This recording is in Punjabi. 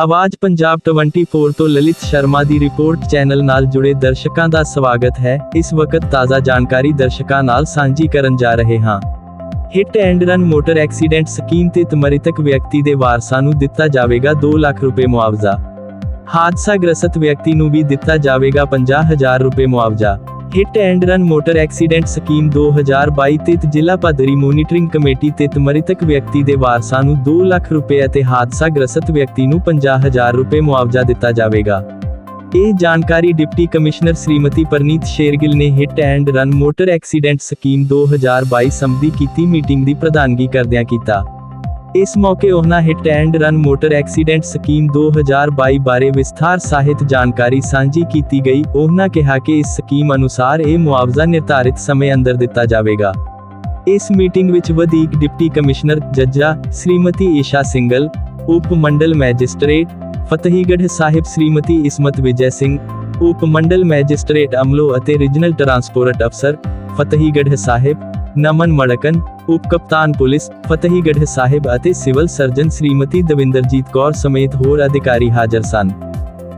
ਆਵਾਜ਼ ਪੰਜਾਬ 24 ਤੋਂ ਲਲਿਤ ਸ਼ਰਮਾ ਦੀ ਰਿਪੋਰਟ ਚੈਨਲ ਨਾਲ ਜੁੜੇ ਦਰਸ਼ਕਾਂ ਦਾ ਸਵਾਗਤ ਹੈ। ਇਸ ਵਕਤ ਤਾਜ਼ਾ ਜਾਣਕਾਰੀ ਦਰਸ਼ਕਾਂ ਨਾਲ ਸਾਂਝੀ ਕਰਨ ਜਾ ਰਹੇ ਹਾਂ। Hit and run motor accident scheme ਤੇ ਮ੍ਰਿਤਕ ਵਿਅਕਤੀ ਦੇ ਵਾਰਸਾਂ ਨੂੰ ਦਿੱਤਾ ਜਾਵੇਗਾ 2 ਲੱਖ ਰੁਪਏ ਮੁਆਵਜ਼ਾ। ਹਾਦਸਾ ਗ੍ਰਸਤ ਵਿਅਕਤੀ ਨੂੰ ਵੀ ਦਿੱਤਾ ਜਾਵੇਗਾ 50000 ਰੁਪਏ ਮੁਆਵਜ਼ਾ। Hit and run motor accident scheme 2022 ਤਹਿਤ ਜ਼ਿਲ੍ਹਾ ਪੱਧਰੀ ਮੋਨੀਟਰਿੰਗ ਕਮੇਟੀ ਤਹਿਤ ਮ੍ਰਿਤਕ ਵਿਅਕਤੀ ਦੇ ਵਾਰਸਾਂ ਨੂੰ 2 ਲੱਖ ਰੁਪਏ ਅਤੇ ਹਾਦਸਾ ਗ੍ਰਸਤ ਵਿਅਕਤੀ ਨੂੰ 50000 ਰੁਪਏ ਮੁਆਵਜ਼ਾ ਦਿੱਤਾ ਜਾਵੇਗਾ। ਇਹ ਜਾਣਕਾਰੀ ਡਿਪਟੀ ਕਮਿਸ਼ਨਰ ਸ਼੍ਰੀਮਤੀ ਪਰਨੀਤ ਸ਼ੇਰਗਿਲ ਨੇ hit and run motor accident scheme 2022 ਸੰਬੰਧੀ ਕੀਤੀ ਮੀਟਿੰਗ ਦੀ ਪ੍ਰਧਾਨਗੀ ਕਰਦਿਆਂ ਕੀਤਾ। ਇਸ ਮੌਕੇ ਉਹਨਾਂ hit and run motor accident scheme 2022 ਬਾਰੇ ਵਿਸਥਾਰ ਸਾਹਿਤ ਜਾਣਕਾਰੀ ਸਾਂਝੀ ਕੀਤੀ ਗਈ। ਉਹਨਾਂ ਕਿਹਾ ਕਿ ਇਸ ਸਕੀਮ ਅਨੁਸਾਰ ਇਹ ਮੁਆਵਜ਼ਾ ਨਿਰਧਾਰਿਤ ਸਮੇਂ ਅੰਦਰ ਦਿੱਤਾ ਜਾਵੇਗਾ। ਇਸ ਮੀਟਿੰਗ ਵਿੱਚ ਵਧੀਕ ਡਿਪਟੀ ਕਮਿਸ਼ਨਰ ਜੱਜਾ ਸ਼੍ਰੀਮਤੀ ਈਸ਼ਾ ਸਿੰਗਲ, ਉਪ ਮੰਡਲ ਮੈਜਿਸਟ੍ਰੇਟ ਫਤਿਹਗੜ੍ਹ ਸਾਹਿਬ ਸ਼੍ਰੀਮਤੀ ਇਸਮਤ ਵਿਜੈ ਸਿੰਘ, ਉਪ ਮੰਡਲ ਮੈਜਿਸਟ੍ਰੇਟ ਅਮਲੋ ਅਤੇ ਰੀਜਨਲ ਟਰਾਂਸਪੋਰਟ ਅਫਸਰ ਫਤਿਹਗੜ੍ਹ ਸਾਹਿਬ ਨਮਨ ਮੜਕਨ ਉਪ ਕਪਤਾਨ ਪੁਲਿਸ, ਫਤਿਹਗੜ੍ਹ ਸਾਹਿਬ ਅਤੇ ਸਿਵਲ ਸਰਜਨ ਸ਼੍ਰੀਮਤੀ ਦਵਿੰਦਰਜੀਤ ਕੌਰ ਸਮੇਤ ਹੋਰ ਅਧਿਕਾਰੀ ਹਾਜ਼ਰ ਸਨ।